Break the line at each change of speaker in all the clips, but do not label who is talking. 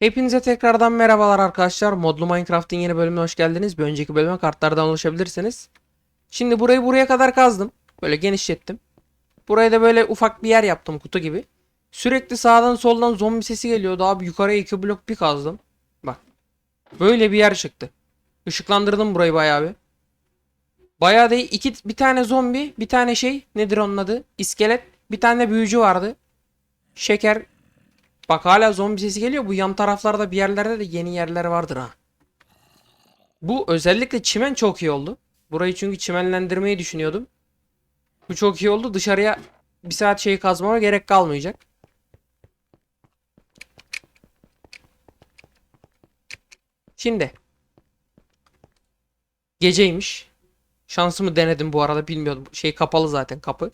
Hepinize tekrardan merhabalar arkadaşlar. Modlu Minecraft'ın yeni bölümüne hoş geldiniz. Bir önceki bölüme kartlardan ulaşabilirsiniz. Şimdi burayı buraya kadar kazdım. Böyle genişlettim. Buraya da böyle ufak bir yer yaptım kutu gibi. Sürekli sağdan soldan zombi sesi geliyordu abi. Yukarıya iki blok bir kazdım. Bak. Böyle bir yer çıktı. Işıklandırdım burayı bayağı bir. Bayağı değil. iki, bir tane zombi, bir tane şey. Nedir onun adı? İskelet. Bir tane büyücü vardı. Şeker Bak hala zombi sesi geliyor. Bu yan taraflarda bir yerlerde de yeni yerler vardır ha. Bu özellikle çimen çok iyi oldu. Burayı çünkü çimenlendirmeyi düşünüyordum. Bu çok iyi oldu. Dışarıya bir saat şeyi kazmama gerek kalmayacak. Şimdi. Geceymiş. Şansımı denedim bu arada bilmiyordum. Şey kapalı zaten kapı.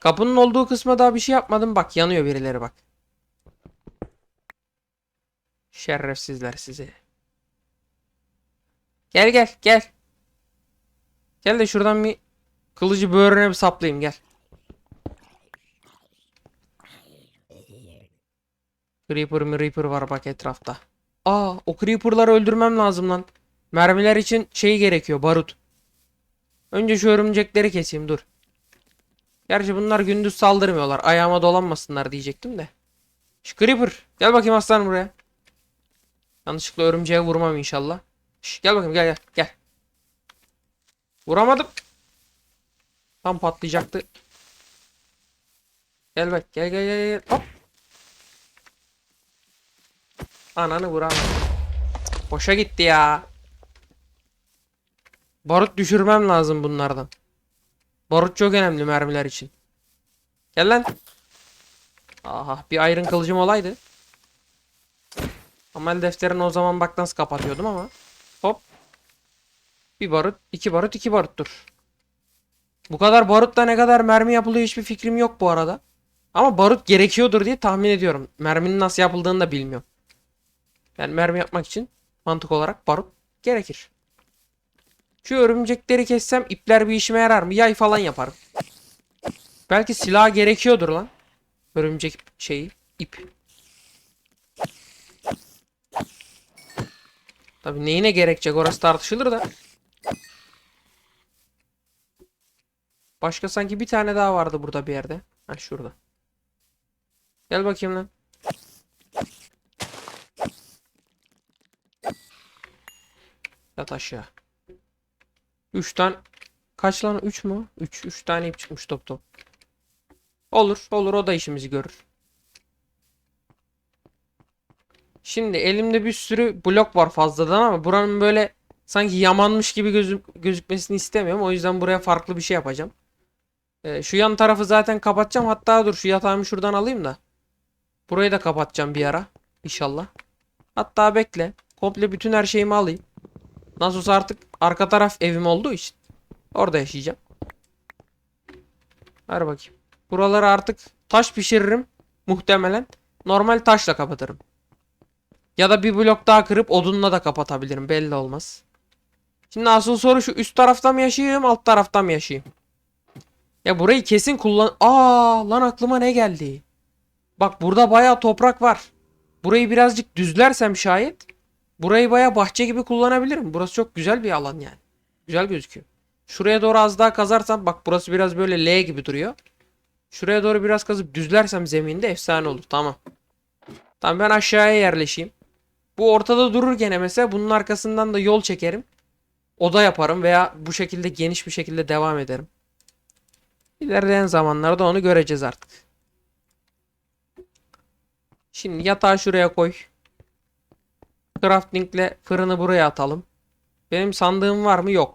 Kapının olduğu kısma daha bir şey yapmadım. Bak yanıyor birileri bak. Şerefsizler sizi. Gel gel gel. Gel de şuradan bir kılıcı böğrüne bir saplayayım gel. Creeper mi Reaper var bak etrafta. Aa o Creeper'ları öldürmem lazım lan. Mermiler için şey gerekiyor barut. Önce şu örümcekleri keseyim dur. Gerçi bunlar gündüz saldırmıyorlar. Ayağıma dolanmasınlar diyecektim de. Şu Creeper gel bakayım aslan buraya. Yanlışlıkla örümceğe vurmam inşallah. Şş, gel bakayım gel gel gel. Vuramadım. Tam patlayacaktı. Gel bak gel gel gel gel. Hop. Ananı vuramadım. Boşa gitti ya. Barut düşürmem lazım bunlardan. Barut çok önemli mermiler için. Gel lan. Aha bir ayrın kılıcım olaydı. Amel defterini o zaman bak nasıl kapatıyordum ama. Hop. Bir barut, iki barut, iki baruttur. Bu kadar barutla ne kadar mermi yapılıyor hiçbir fikrim yok bu arada. Ama barut gerekiyordur diye tahmin ediyorum. Merminin nasıl yapıldığını da bilmiyorum. Yani mermi yapmak için mantık olarak barut gerekir. Şu örümcekleri kessem ipler bir işime yarar mı? Yay falan yaparım. Belki silah gerekiyordur lan. Örümcek şeyi, ip. Tabii neyine gerekecek orası tartışılır da. Başka sanki bir tane daha vardı burada bir yerde. Ha şurada. Gel bakayım lan. Yat aşağı. 3 tane kaç lan 3 mü? 3 3 tane ip çıkmış top top. Olur, olur o da işimizi görür. Şimdi elimde bir sürü blok var fazladan ama buranın böyle sanki yamanmış gibi gözük gözükmesini istemiyorum. O yüzden buraya farklı bir şey yapacağım. Ee, şu yan tarafı zaten kapatacağım. Hatta dur şu yatağımı şuradan alayım da. Burayı da kapatacağım bir ara. İnşallah. Hatta bekle. Komple bütün her şeyimi alayım. Nasıl olsa artık arka taraf evim olduğu için. Orada yaşayacağım. Ver bakayım. Buraları artık taş pişiririm. Muhtemelen. Normal taşla kapatırım. Ya da bir blok daha kırıp odunla da kapatabilirim. Belli olmaz. Şimdi asıl soru şu üst tarafta mı yaşayayım alt tarafta mı yaşayayım? Ya burayı kesin kullan... Aa lan aklıma ne geldi? Bak burada bayağı toprak var. Burayı birazcık düzlersem şayet. Burayı bayağı bahçe gibi kullanabilirim. Burası çok güzel bir alan yani. Güzel gözüküyor. Şuraya doğru az daha kazarsam bak burası biraz böyle L gibi duruyor. Şuraya doğru biraz kazıp düzlersem zeminde efsane olur. Tamam. Tamam ben aşağıya yerleşeyim. Bu ortada durur gene mesela bunun arkasından da yol çekerim. Oda yaparım veya bu şekilde geniş bir şekilde devam ederim. İlerleyen zamanlarda onu göreceğiz artık. Şimdi yatağı şuraya koy. Craftingle fırını buraya atalım. Benim sandığım var mı? Yok.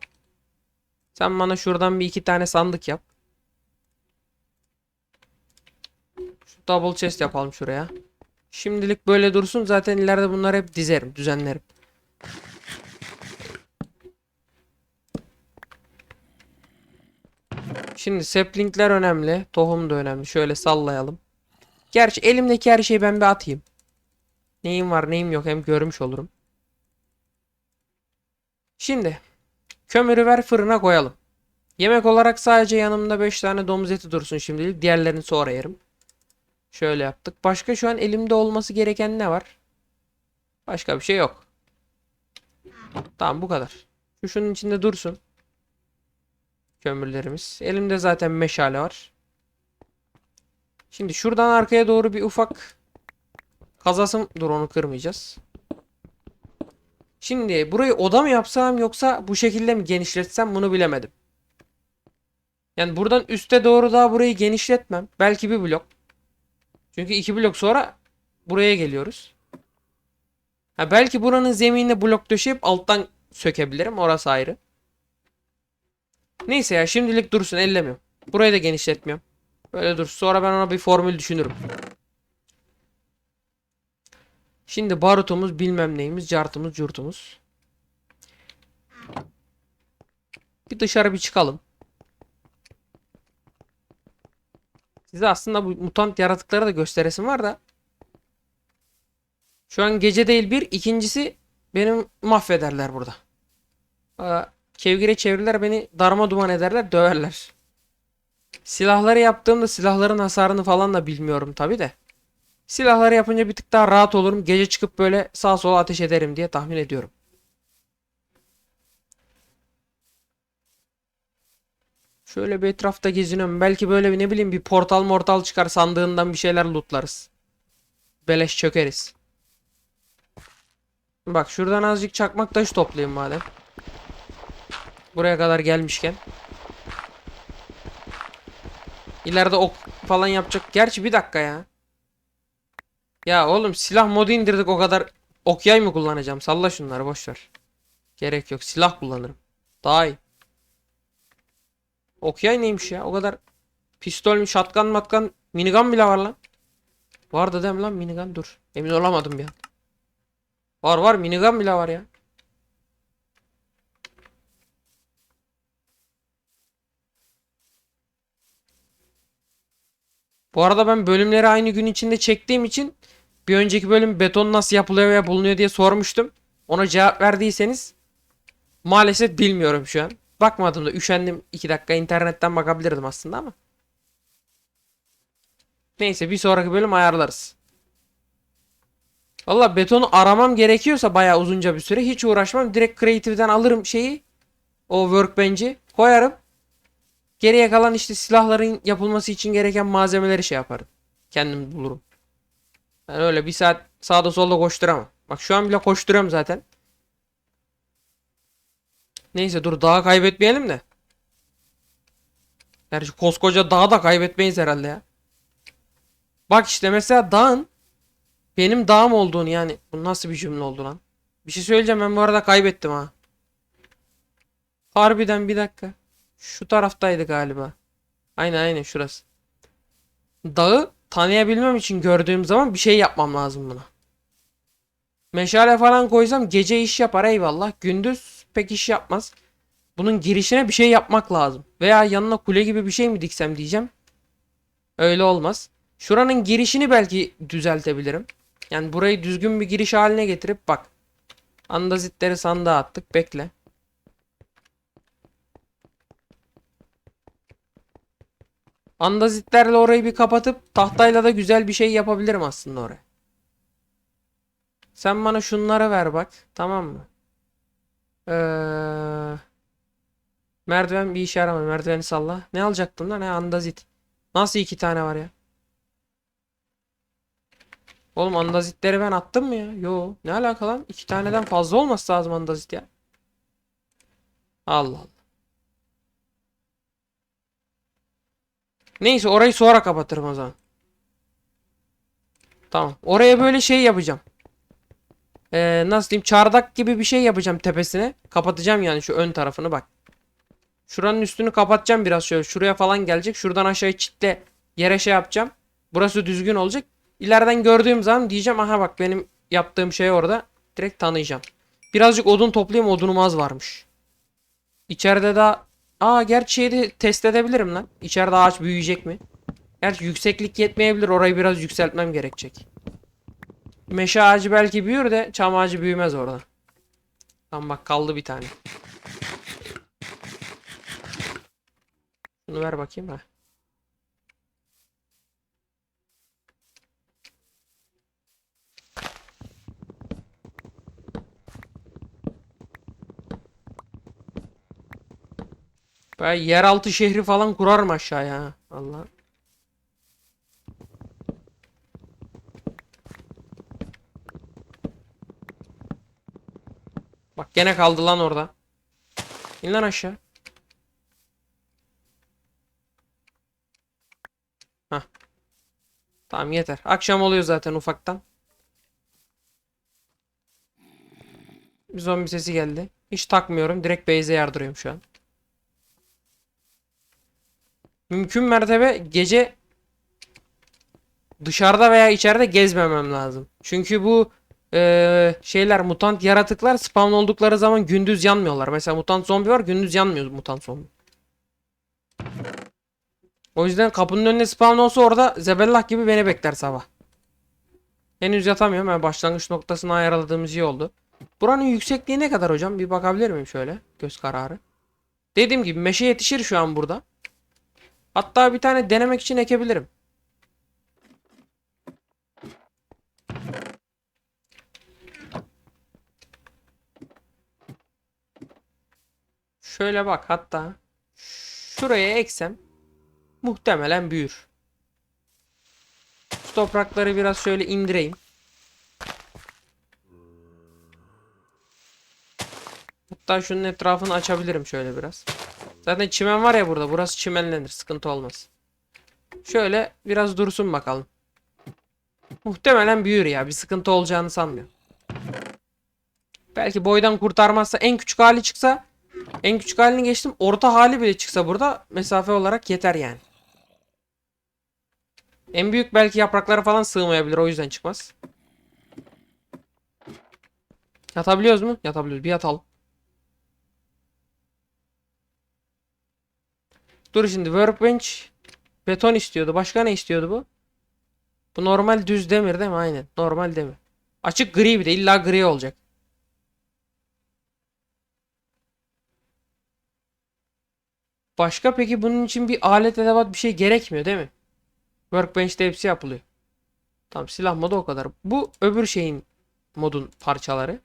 Sen bana şuradan bir iki tane sandık yap. Şu double chest yapalım şuraya. Şimdilik böyle dursun. Zaten ileride bunları hep dizerim, düzenlerim. Şimdi saplingler önemli. Tohum da önemli. Şöyle sallayalım. Gerçi elimdeki her şeyi ben bir atayım. Neyim var neyim yok hem görmüş olurum. Şimdi kömürü ver fırına koyalım. Yemek olarak sadece yanımda 5 tane domuz eti dursun şimdilik. Diğerlerini sonra yerim. Şöyle yaptık. Başka şu an elimde olması gereken ne var? Başka bir şey yok. Tamam bu kadar. Şu şunun içinde dursun. Kömürlerimiz. Elimde zaten meşale var. Şimdi şuradan arkaya doğru bir ufak kazasım. Dur onu kırmayacağız. Şimdi burayı oda mı yapsam yoksa bu şekilde mi genişletsem bunu bilemedim. Yani buradan üste doğru daha burayı genişletmem. Belki bir blok. Çünkü iki blok sonra buraya geliyoruz. Ha belki buranın zeminine blok döşeyip alttan sökebilirim. Orası ayrı. Neyse ya şimdilik dursun ellemiyorum. Burayı da genişletmiyorum. Böyle dur. Sonra ben ona bir formül düşünürüm. Şimdi barutumuz bilmem neyimiz, cartımız, curtumuz. Bir dışarı bir çıkalım. Size aslında bu mutant yaratıkları da gösteresim var da. Şu an gece değil bir. ikincisi benim mahvederler burada. Aa, Kevgire çevirirler beni darma duman ederler döverler. Silahları yaptığımda silahların hasarını falan da bilmiyorum tabi de. Silahları yapınca bir tık daha rahat olurum. Gece çıkıp böyle sağa sola ateş ederim diye tahmin ediyorum. Şöyle bir etrafta geziniyorum. Belki böyle bir ne bileyim bir portal mortal çıkar sandığından bir şeyler lootlarız. Beleş çökeriz. Bak şuradan azıcık çakmak taşı toplayayım madem. Buraya kadar gelmişken. İleride ok falan yapacak. Gerçi bir dakika ya. Ya oğlum silah modu indirdik o kadar ok yay mı kullanacağım? Salla şunları boş ver. Gerek yok. Silah kullanırım. Daha iyi. Ok yay neymiş ya? O kadar pistol shotgun, matkan, minigun bile var lan. Vardı değil mi lan minigun? Dur. Emin olamadım bir an. Var var minigun bile var ya. Bu arada ben bölümleri aynı gün içinde çektiğim için bir önceki bölüm beton nasıl yapılıyor ve bulunuyor diye sormuştum. Ona cevap verdiyseniz maalesef bilmiyorum şu an. Bakmadım da üşendim 2 dakika internetten bakabilirdim aslında ama. Neyse bir sonraki bölüm ayarlarız. Valla betonu aramam gerekiyorsa bayağı uzunca bir süre hiç uğraşmam. Direkt Creative'den alırım şeyi. O workbench'i koyarım. Geriye kalan işte silahların yapılması için gereken malzemeleri şey yaparım. Kendim bulurum. Ben öyle bir saat sağda solda koşturamam. Bak şu an bile koşturuyorum zaten. Neyse dur dağı kaybetmeyelim de. Gerçi koskoca dağı da kaybetmeyiz herhalde ya. Bak işte mesela dağın benim dağım olduğunu yani bu nasıl bir cümle oldu lan? Bir şey söyleyeceğim ben bu arada kaybettim ha. Harbiden bir dakika. Şu taraftaydı galiba. Aynen aynen şurası. Dağı tanıyabilmem için gördüğüm zaman bir şey yapmam lazım buna. Meşale falan koysam gece iş yapar eyvallah. Gündüz pek iş yapmaz. Bunun girişine bir şey yapmak lazım. Veya yanına kule gibi bir şey mi diksem diyeceğim. Öyle olmaz. Şuranın girişini belki düzeltebilirim. Yani burayı düzgün bir giriş haline getirip bak. Andazitleri sandığa attık. Bekle. Andazitlerle orayı bir kapatıp tahtayla da güzel bir şey yapabilirim aslında oraya. Sen bana şunları ver bak. Tamam mı? Ee, merdiven bir işe yaramıyor. Merdiveni salla. Ne alacaktım da ne andazit. Nasıl iki tane var ya? Oğlum andazitleri ben attım mı ya? Yo. Ne alaka lan? İki taneden fazla olması lazım andazit ya. Allah Allah. Neyse orayı sonra kapatırım o zaman. Tamam. Oraya böyle şey yapacağım. Ee, nasıl diyeyim? Çardak gibi bir şey yapacağım tepesine. Kapatacağım yani şu ön tarafını bak. Şuranın üstünü kapatacağım biraz şöyle. Şuraya falan gelecek. Şuradan aşağıya çitle yere şey yapacağım. Burası düzgün olacak. İleriden gördüğüm zaman diyeceğim aha bak benim yaptığım şey orada. Direkt tanıyacağım. Birazcık odun toplayayım odunum az varmış. İçeride daha Aa gerçi şeyi test edebilirim lan. İçeride ağaç büyüyecek mi? Gerçi yükseklik yetmeyebilir. Orayı biraz yükseltmem gerekecek. Meşe ağacı belki büyür de çam ağacı büyümez orada. Tam bak kaldı bir tane. Şunu ver bakayım ha. Baya yeraltı şehri falan kurarım aşağıya. Allah. Gene kaldı lan orada. İn lan aşağı. Hah. Tamam yeter. Akşam oluyor zaten ufaktan. Bir zombi sesi geldi. Hiç takmıyorum. Direkt base'e yardırıyorum şu an. Mümkün mertebe gece dışarıda veya içeride gezmemem lazım. Çünkü bu eee, şeyler mutant yaratıklar spawn oldukları zaman gündüz yanmıyorlar. Mesela mutant zombi var gündüz yanmıyor mutant zombi. O yüzden kapının önüne spawn olsa orada zebellah gibi beni bekler sabah. Henüz yatamıyorum. Yani başlangıç noktasını ayarladığımız iyi oldu. Buranın yüksekliği ne kadar hocam? Bir bakabilir miyim şöyle? Göz kararı. Dediğim gibi meşe yetişir şu an burada. Hatta bir tane denemek için ekebilirim. Şöyle bak hatta şuraya eksem muhtemelen büyür. Şu toprakları biraz şöyle indireyim. Hatta şunun etrafını açabilirim şöyle biraz. Zaten çimen var ya burada. Burası çimenlenir. Sıkıntı olmaz. Şöyle biraz dursun bakalım. Muhtemelen büyür ya. Bir sıkıntı olacağını sanmıyorum. Belki boydan kurtarmazsa en küçük hali çıksa en küçük halini geçtim. Orta hali bile çıksa burada mesafe olarak yeter yani. En büyük belki yapraklara falan sığmayabilir. O yüzden çıkmaz. Yatabiliyoruz mu? Yatabiliyoruz. Bir yatalım. Dur şimdi workbench beton istiyordu. Başka ne istiyordu bu? Bu normal düz demir değil mi? Aynen. Normal demir. Açık gri bir de illa gri olacak. Başka peki bunun için bir alet edevat bir şey gerekmiyor değil mi? Workbench'te hepsi yapılıyor. Tamam silah modu o kadar. Bu öbür şeyin modun parçaları.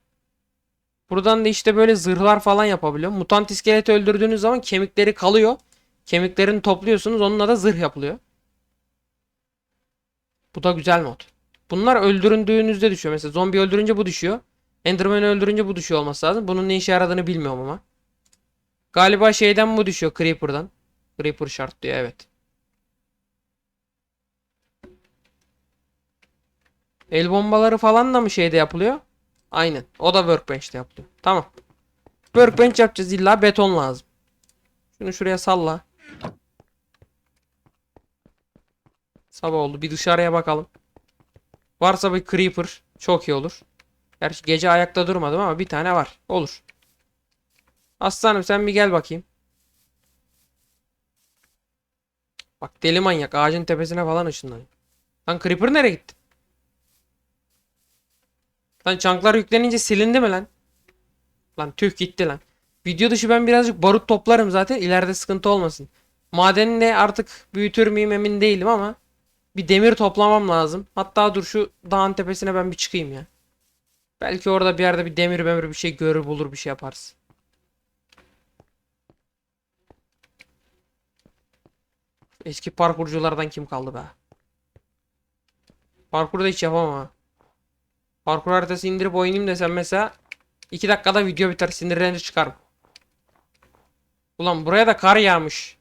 Buradan da işte böyle zırhlar falan yapabiliyor. Mutant iskeleti öldürdüğünüz zaman kemikleri kalıyor. Kemiklerini topluyorsunuz. Onunla da zırh yapılıyor. Bu da güzel mod. Bunlar öldürüldüğünüzde düşüyor. Mesela zombi öldürünce bu düşüyor. Enderman'ı öldürünce bu düşüyor olması lazım. Bunun ne işe yaradığını bilmiyorum ama. Galiba şeyden bu düşüyor. Creeper'dan. Creeper şart diyor evet. El bombaları falan da mı şeyde yapılıyor? Aynen. O da workbench'te yapılıyor. Tamam. Workbench yapacağız. İlla beton lazım. Şunu şuraya salla. Sabah oldu. Bir dışarıya bakalım. Varsa bir creeper çok iyi olur. Gerçi gece ayakta durmadım ama bir tane var. Olur. Aslanım sen bir gel bakayım. Bak deli manyak ağacın tepesine falan ışınlanıyor. Lan creeper nereye gitti? Lan çanklar yüklenince silindi mi lan? Lan tüh gitti lan. Video dışı ben birazcık barut toplarım zaten ileride sıkıntı olmasın. Madeni de artık büyütür müyüm emin değilim ama bir demir toplamam lazım. Hatta dur şu dağın tepesine ben bir çıkayım ya. Belki orada bir yerde bir demir memir bir şey görür bulur bir şey yaparız. Eski parkurculardan kim kaldı be? Parkurda hiç yapamam ha. Parkur haritası indirip oynayayım desem mesela 2 dakikada video biter sinirlenir çıkarım. Ulan buraya da kar yağmış.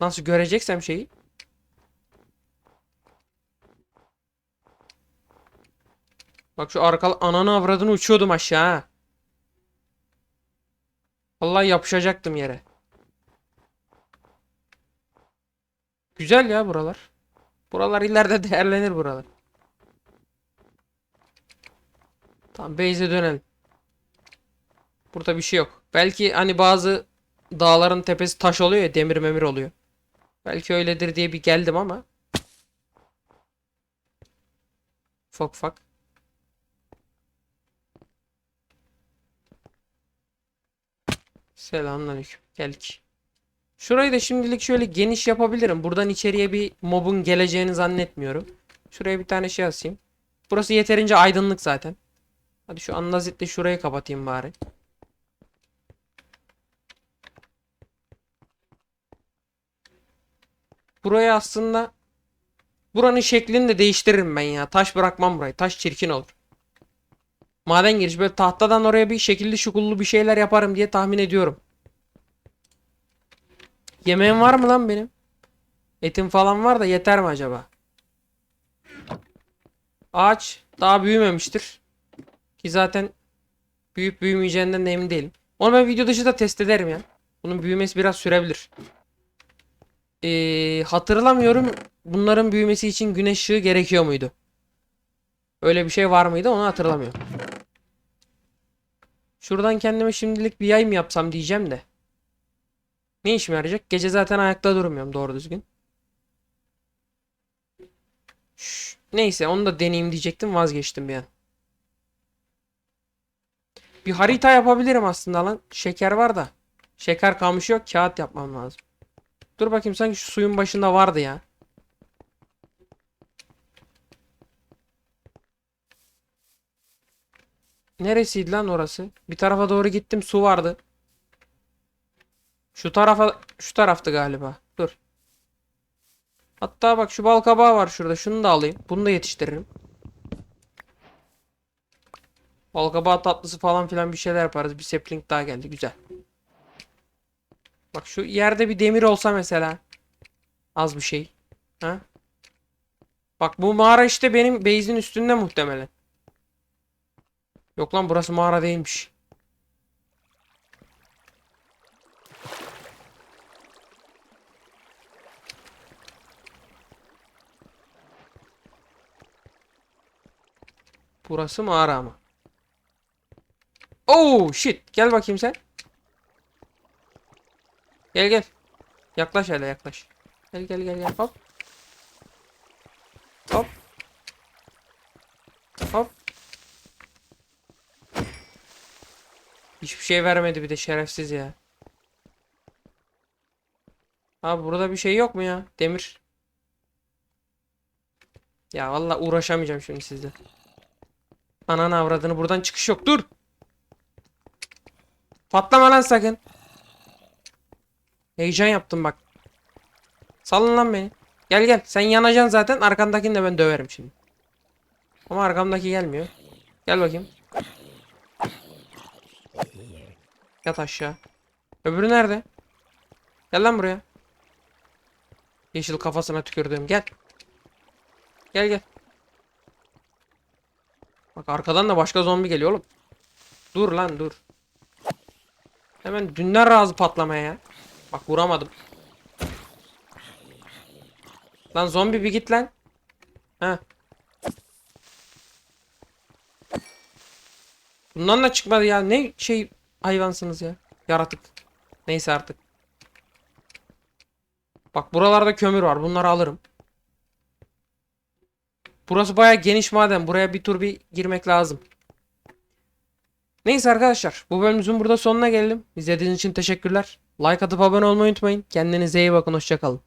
Nasıl göreceksem şeyi. Bak şu arkalı ananı avradını uçuyordum aşağı. Vallahi yapışacaktım yere. Güzel ya buralar. Buralar ileride değerlenir buralar. Tamam base'e dönelim. Burada bir şey yok. Belki hani bazı dağların tepesi taş oluyor ya demir memir oluyor. Belki öyledir diye bir geldim ama. Ufak ufak. Selamünaleyküm. Geldik. Şurayı da şimdilik şöyle geniş yapabilirim. Buradan içeriye bir mobun geleceğini zannetmiyorum. Şuraya bir tane şey asayım. Burası yeterince aydınlık zaten. Hadi şu anlazitle şurayı kapatayım bari. buraya aslında buranın şeklini de değiştiririm ben ya. Taş bırakmam burayı. Taş çirkin olur. Maden giriş böyle tahtadan oraya bir şekilli şukullu bir şeyler yaparım diye tahmin ediyorum. Yemeğim var mı lan benim? Etim falan var da yeter mi acaba? Ağaç daha büyümemiştir. Ki zaten büyüyüp büyümeyeceğinden de emin değilim. Onu ben video dışı da test ederim ya. Bunun büyümesi biraz sürebilir. Ee, hatırlamıyorum bunların büyümesi için güneş ışığı gerekiyor muydu? Öyle bir şey var mıydı onu hatırlamıyorum. Şuradan kendime şimdilik bir yay mı yapsam diyeceğim de. Ne işime yarayacak? Gece zaten ayakta durmuyorum doğru düzgün. Şş, neyse onu da deneyeyim diyecektim vazgeçtim bir an. Bir harita yapabilirim aslında lan. Şeker var da. Şeker kamışı yok. Kağıt yapmam lazım. Dur bakayım sanki şu suyun başında vardı ya. Neresiydi lan orası? Bir tarafa doğru gittim su vardı. Şu tarafa şu taraftı galiba. Dur. Hatta bak şu bal kabağı var şurada. Şunu da alayım. Bunu da yetiştiririm. Bal kabağı tatlısı falan filan bir şeyler yaparız. Bir sapling daha geldi. Güzel. Bak şu yerde bir demir olsa mesela. Az bir şey. Ha? Bak bu mağara işte benim base'in üstünde muhtemelen. Yok lan burası mağara değilmiş. Burası mağara ama. Oh shit. Gel bakayım sen. Gel gel. Yaklaş hele yaklaş. Gel gel gel gel. Hop. Hop. Hop. Hiçbir şey vermedi bir de şerefsiz ya. Abi burada bir şey yok mu ya? Demir. Ya vallahi uğraşamayacağım şimdi sizle. Ananı avradını buradan çıkış yok. Dur. Patlama lan sakın. Heyecan yaptım bak. Salın lan beni. Gel gel. Sen yanacaksın zaten. Arkandakini de ben döverim şimdi. Ama arkamdaki gelmiyor. Gel bakayım. Yat aşağı. Öbürü nerede? Gel lan buraya. Yeşil kafasına tükürdüğüm. Gel. Gel gel. Bak arkadan da başka zombi geliyor oğlum. Dur lan dur. Hemen dünden razı patlamaya ya. Bak vuramadım. Lan zombi bir git lan. Ha. Bundan da çıkmadı ya. Ne şey hayvansınız ya. Yaratık. Neyse artık. Bak buralarda kömür var. Bunları alırım. Burası baya geniş maden. Buraya bir tur bir girmek lazım. Neyse arkadaşlar. Bu bölümümüzün burada sonuna geldim. İzlediğiniz için teşekkürler. Like atıp abone olmayı unutmayın. Kendinize iyi bakın. Hoşçakalın.